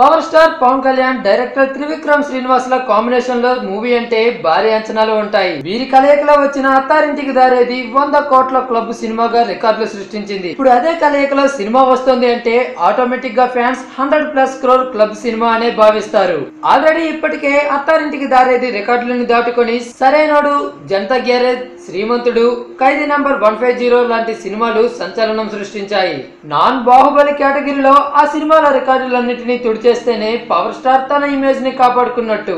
Power star Pawan Kalyan director Trivikram Srinivas ల కాంబినేషన్లో movie అంటే భారీ అంచనాలు ఉంటాయి. వీరి కలయికలో వచ్చిన అత్తారింటికి దారేది వంద కోట్ల క్లబ్ సినిమాగా రికార్డులు సృష్టించింది. ఇప్పుడు అదే కలయికలో సినిమా వస్తుంది అంటే ఆటోమేటిక్గా fans hundred plus crore club cinema అనే భావిస్తారు. ఆల్రెడీ ఇప్పటికే అత్తారింటికి దారేది రికార్డులను దాటుకొని Sarrainodu Janatha garage Srimanthudu Khaidi number one five zero లాంటి సినిమాలు సంచలనం సృష్టించాయి. నాన్ బాహుబలి కేటగిరీలో ఆ సినిమాల రికార్డులన్నింటినీ తుడిచేస్తేనే పవర్ స్టార్ తన ఇమేజ్ని కాపాడుకున్నట్టు.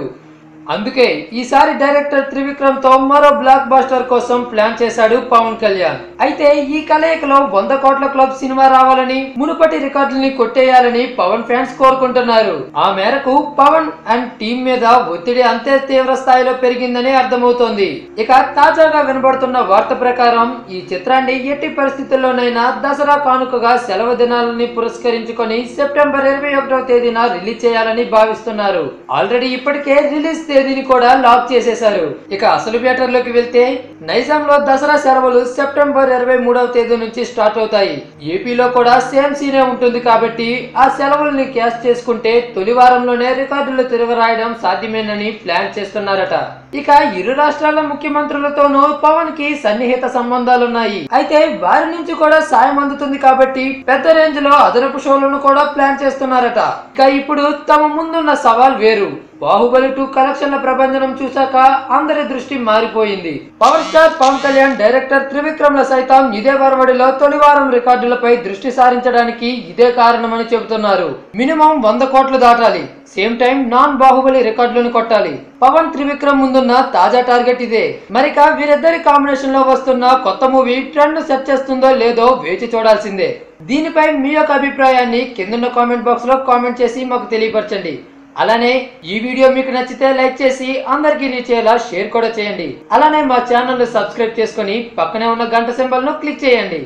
అందుకే ఈసారి డైరెక్టర్ త్రివిక్రమ్తో మరో బ్లాక్ బాస్టర్ కోసం ప్లాన్ చేశాడు పవన్ కళ్యాణ్. అయితే ఈ కలయికలో వంద కోట్ల క్లబ్ సినిమా రావాలని మునుపటి రికార్డుల్ని కొట్టేయాలని పవన్ ఫ్యాన్స్ కోరుకుంటున్నారు. ఆ మేరకు పవన్ అండ్ టీం మీద ఒత్తిడి అంతే తీవ్ర స్థాయిలో పెరిగిందని అర్థమవుతోంది. ఇక తాజాగా వినబడుతున్న వార్త ప్రకారం ఈ చిత్రాన్ని ఎట్టి పరిస్థితుల్లోనైనా దసరా కానుకగా సెలవు దినాలని పురస్కరించుకొని సెప్టెంబర్ ఇరవై ఒకటవ తేదీన రిలీజ్ చేయాలని భావిస్తున్నారు. ఆల్రెడీ ఇప్పటికే రిలీజ్ తేదీని కూడా లాక్ చేసేశారు. ఇక అసలు థియేటర్లోకి వెళ్తే నైజాంలో దసరా సెలవులు సెప్టెంబర్ ఇరవై మూడవ తేదీ నుంచి స్టార్ట్ అవుతాయి. ఏపీలో కూడా సేమ్ సీనే ఉంటుంది కాబట్టి ఆ సెలవుల్ని క్యాష్ చేసుకుంటే తొలి వారంలోనే రికార్డులు తిరగరాయడం సాధ్యమేనని ప్లాన్ చేస్తున్నారట. ఇక ఇరు రాష్ట్రాల ముఖ్యమంత్రులతోనూ పవన్కి సన్నిహిత సంబంధాలున్నాయి. అయితే వారి నుంచి కూడా సాయం అందుతుంది కాబట్టి పెద్ద రేంజ్లో అదనపు షోలను కూడా ప్లాన్ చేస్తున్నారట. ఇక ఇప్పుడు తమ ముందున్న సవాల్ వేరు. బాహుబలి టూ కలెక్షన్ల ప్రభంజనం చూశాక అందరి దృష్టి మారిపోయింది. Power star Pawan Kalyan director త్రివిక్రమ్ల సైతం ఇదే వరవడిలో తొలి వారం రికార్డులపై దృష్టి సారించడానికి ఇదే కారణమని చెబుతున్నారు. మినిమం వంద కోట్లు దాటాలి. సేమ్ టైం నాన్ బాహుబలి రికార్డులను కొట్టాలి. పవన్ త్రివిక్రమ్ ముందున్న తాజా టార్గెట్ ఇదే. మరిక వీరిద్దరి కాంబినేషన్లో వస్తున్న కొత్త మూవీ ట్రెండ్ సెట్ చేస్తుందో లేదో వేచి చూడాల్సిందే. దీనిపై మీ యొక్క అభిప్రాయాన్ని కిందన్న కామెంట్ బాక్స్లో కామెంట్ చేసి మాకు తెలియపరచండి. అలానే ఈ వీడియో మీకు నచ్చితే లైక్ చేసి అందరికీ రీచ్ అయ్యేలా షేర్ కూడా చేయండి. అలానే మా ఛానల్ను సబ్స్క్రైబ్ చేసుకొని పక్కనే ఉన్న గంట సింబల్ను క్లిక్ చేయండి.